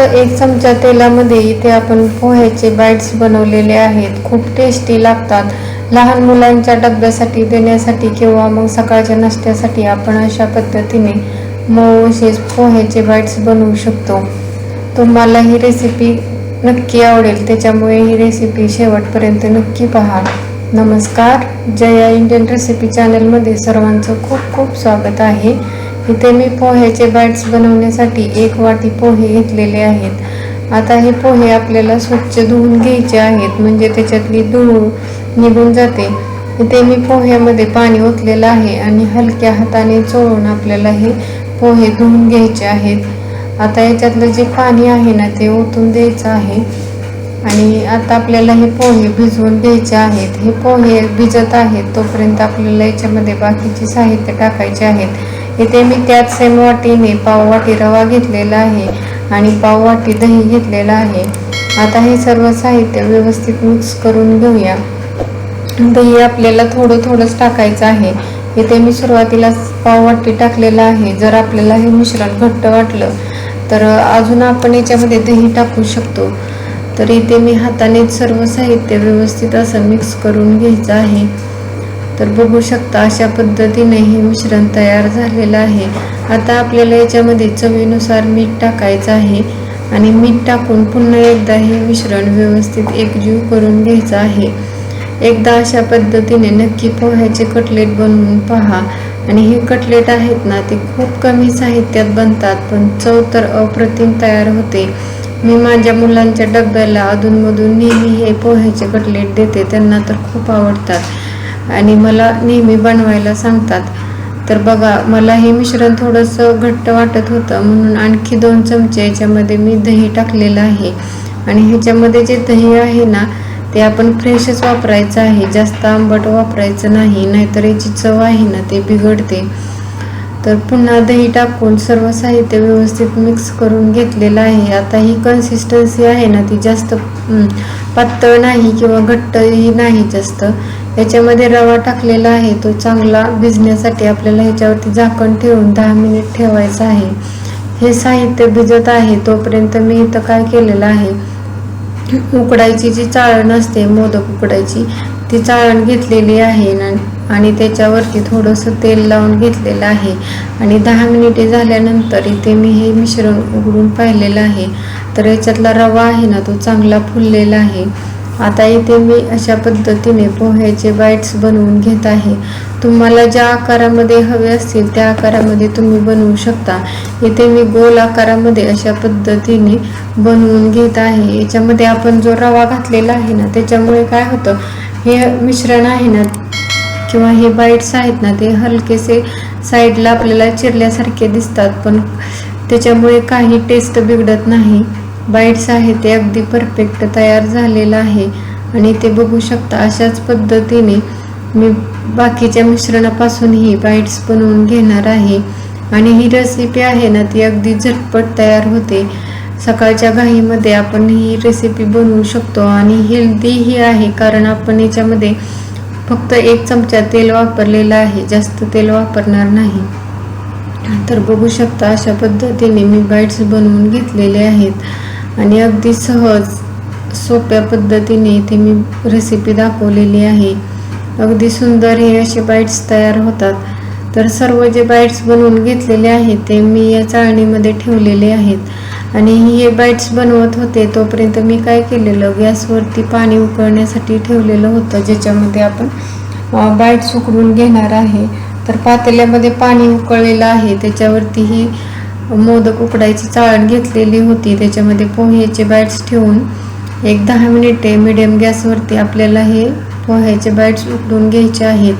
फक्त एक चमचा तेलामध्ये इथे आपण पोह्याचे बाईट्स बनवलेले आहेत. खूप टेस्टी लागतात. लहान मुलांच्या डब्यासाठी देण्यासाठी किंवा मग सकाळच्या नाश्त्यासाठी आपण अशा पद्धतीने मऊ असेच पोह्याचे बाईट्स बनवू शकतो. तुम्हाला ही रेसिपी नक्की आवडेल. त्याच्यामुळे ही रेसिपी शेवटपर्यंत नक्की पहा. नमस्कार. जया इंडियन रेसिपी चॅनलमध्ये सर्वांचं खूप खूप स्वागत आहे. इथे मी पोह्याचे बॅट्स बनवण्यासाठी एक वाटी पोहे घेतलेले आहेत. आता हे पोहे आपल्याला स्वच्छ धुवून घ्यायचे आहेत म्हणजे त्याच्यातली धूळ निघून जाते. इथे मी पोह्यामध्ये पाणी ओतलेलं आहे आणि हलक्या हाताने चोळून आपल्याला हे पोहे धुवून घ्यायचे आहेत. आता याच्यातलं जे पाणी आहे ना ते ओतून द्यायचं आहे. आणि आता आपल्याला हे पोहे भिजवून घ्यायचे आहेत. हे पोहे भिजत आहेत तोपर्यंत आपल्याला याच्यामध्ये बाकीचे साहित्य टाकायचे आहेत. इथे मी त्याच सेम वाटीने पाव वाटी रवा घेतलेला आहे आणि पाव वाटी दही घेतलेला आहे. आता हे सर्व साहित्य व्यवस्थित मिक्स करून घेऊया. दही आपल्याला थोडं थोडंच टाकायचं आहे. इथे मी सुरुवातीला पाव वाटी टाकलेलं आहे. जर आपल्याला हे मिश्रण घट्ट वाटलं तर अजून आपण याच्यामध्ये दही टाकू शकतो. तर इथे मी हाताने सर्व साहित्य व्यवस्थित असं मिक्स करून घ्यायचं आहे. तर बघू शकता अशा पद्धतीने हे मिश्रण तयार झालेलं आहे. आता आपल्याला याच्यामध्ये चवीनुसार मीठ टाकायचं आहे आणि मीठ टाकून पुन्हा एकदा हे मिश्रण व्यवस्थित एकजीव करून घ्यायचं आहे. एकदा अशा पद्धतीने नक्की पोह्याचे कटलेट बनवून पहा. आणि हे कटलेट आहेत ना ते खूप कमी साहित्यात बनतात पण चव तर अप्रतिम तयार होते. मी माझ्या मुलांच्या डब्याला अधूनमधून नेहमी हे पोह्याचे कटलेट देते त्यांना तर खूप आवडतात. आणि मला नेहमी बनवायला सांगतात. तर बघा मला हे मिश्रण थोडंसं घट्ट वाटत होतं म्हणून आणखी दोन चमचे याच्यामध्ये मी दही टाकलेलं आहे. आणि ह्याच्यामध्ये जे दही आहे ना ते आपण फ्रेशच वापरायचं आहे जास्त आंबट वापरायचं नाही नाहीतर याची चव आहे ना ते बिघडते. तर पुन्हा दही टाकून सर्व साहित्य व्यवस्थित मिक्स करून घेतलेलं आहे. आता ही कन्सिस्टन्सी आहे ना ती जास्त पातळ नाही किंवा घट्टही नाही जास्त. याच्यामध्ये रवा टाकलेला आहे. तो चांगला भिजण्यासाठी आपल्याला ह्याच्यावरती झाकण ठेवून दहा मिनिट ठेवायचं आहे. हे साहित्य भिजत आहे. तोपर्यंत मी इथं काय केलेलं आहे? उकडायची जी चाळण असते मोदक उकडायची ती चाळण घेतलेली आहे आणि त्याच्यावरती थोडंसं तेल लावून घेतलेलं आहे. आणि दहा मिनिटे झाल्यानंतर इथे मी हे मिश्रण उघडून पाहिलेलं आहे. तर याच्यातला रवा आहे ना तो चांगला फुललेला आहे. आता इथे मी अशा पद्धतीने पोह्याचे बाईट्स बनवून घेत आहे. तुम्हाला ज्या आकारामध्ये हवे असतील त्या आकारामध्ये तुम्ही बनवू शकता. इथे मी गोल आकारामध्ये अशा पद्धतीने बनवून घेत आहे. याच्यामध्ये आपण जो रवा घातलेला आहे ना त्याच्यामुळे काय होतं हे मिश्रण आहे ना किंवा हे बाईट्स आहेत ना ते हलकेसे साईडला आपल्याला चिरल्यासारखे दिसतात पण त्याच्यामुळे काही टेस्ट बिघडत नाही. बाईट्स आहे ते अगदी परफेक्ट तयार झालेलं आहे. आणि ते बघू शकता अशाच पद्धतीने मी बाकीच्या मिश्रणापासूनही बाईट्स बनवून घेणार आहे. आणि ही रेसिपी आहे ना ती अगदी झटपट तयार होते. सकाळच्या घाईमध्ये आपण ही रेसिपी बनवू शकतो आणि हेल्दीही आहे कारण आपण याच्यामध्ये फक्त एक चमचा तेल वापरलेलं आहे जास्त तेल वापरणार नाही. तर बघू शकता अशा पद्धतीने मी बाईट्स बनवून घेतलेले आहेत. आणि अगदी सहज सोप्या पद्धतीने इथे मी रेसिपी दाखवलेली आहे. अगदी सुंदर हे असे बाईट्स तयार होतात. तर सर्व जे बाईट्स बनवून घेतलेले आहेत ते मी या चाळणीमध्ये ठेवलेले आहेत. आणि हे बाईट्स बनवत होते तोपर्यंत मी काय केलेलं गॅसवरती पाणी उकळण्यासाठी ठेवलेलं होतं ज्याच्यामध्ये आपण बाईट्स उकळून घेणार आहे. तर पातेल्यामध्ये पाणी उकळलेलं आहे त्याच्यावरती ही मोदक उकडायची चाळण घेतलेली होती. त्याच्यामध्ये पोह्याचे बॅट्स ठेवून एक दहा मिनिटे मिडियम गॅसवरती आपल्याला हे पोह्याचे बॅट्स उकडून घ्यायचे आहेत.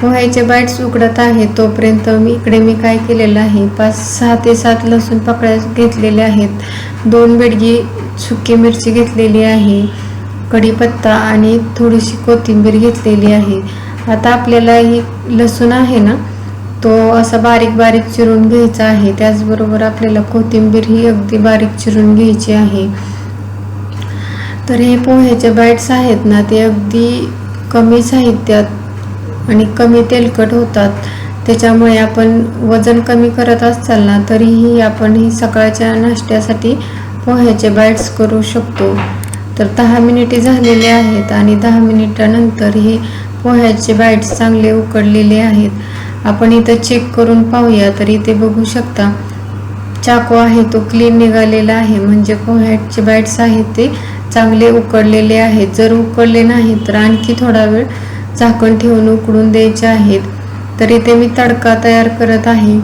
पोह्याचे बॅट्स उकडत आहेत तोपर्यंत मी इकडे मी काय केलेलं आहे? पाच सहा ते सात लसूण पाकळ्या घेतलेल्या आहेत. दोन बेडगी सुकी मिरची घेतलेली आहे. कढीपत्ता आणि थोडीशी कोथिंबीर घेतलेली आहे. आता आपल्याला ही लसूण आहे ना तो असा बारीक बारीक चिरून घ्यायचा आहे. त्याचबरोबर आपल्याला कोथिंबीर ही अगदी बारीक चिरून घ्यायची आहे. तर हे पोह्याचे बाईट्स आहेत ना ते अगदी कमी साहित्यात आणि कमी तेलकट होतात. त्याच्यामुळे आपण वजन कमी करत असाल ना तरीही आपण ही सकाळच्या नाश्त्यासाठी पोह्याचे बाईट्स करू शकतो. तर दहा मिनिटे झालेले आहेत आणि दहा मिनिटानंतर हे पोह्याचे बाईट्स चांगले उकडलेले आहेत. आपण इथं चेक करून पाहूया तर इथे बघू शकता चाकू आहे तो क्लीन निघालेला आहे. म्हणजे पोह्याचे बॅट्स आहेत ते चांगले उकडलेले आहेत. जर उकडले नाही तर आणखी थोडा वेळ झाकण ठेवून उकडून द्यायचे आहेत. तर इथे मी तडका तयार करत आहे.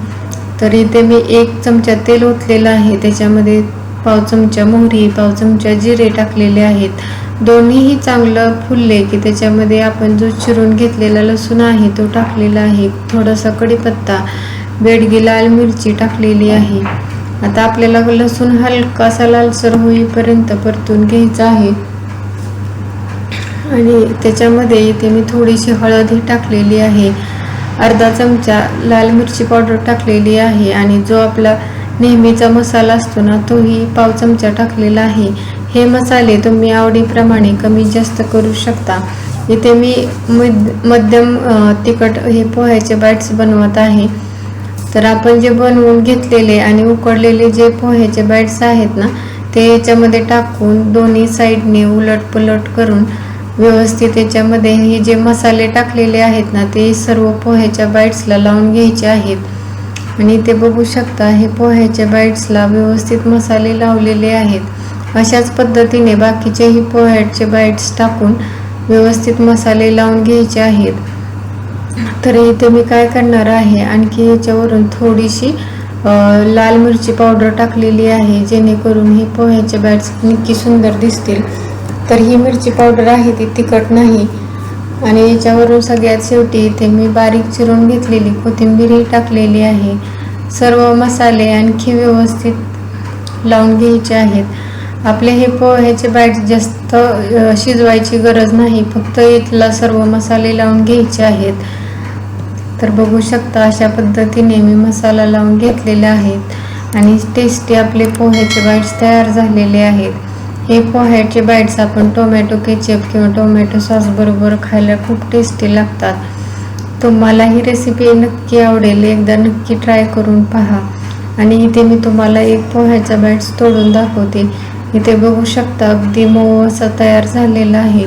तर इथे मी एक चमचा तेल ओतलेलं आहे. त्याच्यामध्ये पाव चमचा मोहरी पाव चमचा जिरे टाकलेले आहेत. दोन्हीही चांगलं फुलले की त्याच्यामध्ये आपण जो चिरून घेतलेला लसूण आहे तो टाकलेला आहे. थोडासा कढीपत्ता बेडगी लाल मिरची टाकलेली आहे. आता आपल्याला लसूण हलकासा लालसर होईपर्यंत परतून घ्यायचा आहे. आणि त्याच्यामध्ये इथे मी थोडीशी हळदही टाकलेली आहे. अर्धा चमचा लाल मिरची पावडर टाकलेली आहे आणि जो आपला नेहमीचा मसाला असतो ना तोही पाव चमचा टाकलेला आहे. हे मसाले तुम्ही आवडीप्रमाणे कमी जास्त करू शकता. इथे मी मध्यम तिखट हे पोह्याचे बाईट्स बनवत आहे. तर आपण जे बनवून घेतलेले आणि उकडलेले जे पोह्याचे बाईट्स आहेत ना ते याच्यामध्ये टाकून दोन्ही साईडने उलट पलट करून व्यवस्थित याच्यामध्ये हे जे मसाले टाकलेले आहेत ना ते सर्व पोह्याच्या बाईट्सला लावून घ्यायचे आहेत. आणि ते बघू शकता हे पोह्याच्या बाईट्सला व्यवस्थित मसाले लावलेले आहेत. अशाच पद्धतीने बाकीचेही पोह्याचे बाईट्स टाकून व्यवस्थित मसाले लावून घ्यायचे आहेत. तर इथे मी काय करणार आहे आणखी याच्यावरून थोडीशी लाल मिरची पावडर टाकलेली आहे जेणेकरून हे पोह्याचे बॅट्स नक्की सुंदर दिसतील. तर ही मिरची पावडर आहे ती तिखट नाही आणि याच्यावरून सगळ्यात शेवटी इथे मी बारीक चिरून घेतलेली कोथिंबीरही टाकलेली आहे. सर्व मसाले आणखी व्यवस्थित लावून घ्यायचे आहेत. आपले हे पोह्याचे बॅट जास्त शिजवायची गरज नाही. फक्त इथला सर्व मसाले लावून घ्यायचे आहेत. तर बघू शकता अशा पद्धतीने मी मसाला लावून घेतलेले आहेत. आणि टेस्टी आपले पोह्याचे बाईट्स तयार झालेले आहेत. हे पोह्याचे बाईट्स आपण टोमॅटो केचप किंवा टोमॅटो सॉस बरोबर खायला खूप टेस्टी लागतात. तुम्हाला ही रेसिपी नक्की आवडेल एकदा नक्की ट्राय करून पहा. आणि इथे मी तुम्हाला एक पोह्याचा बाईट्स तोडून दाखवते. इथे बघू शकता अगदी मऊ असा तयार झालेला आहे.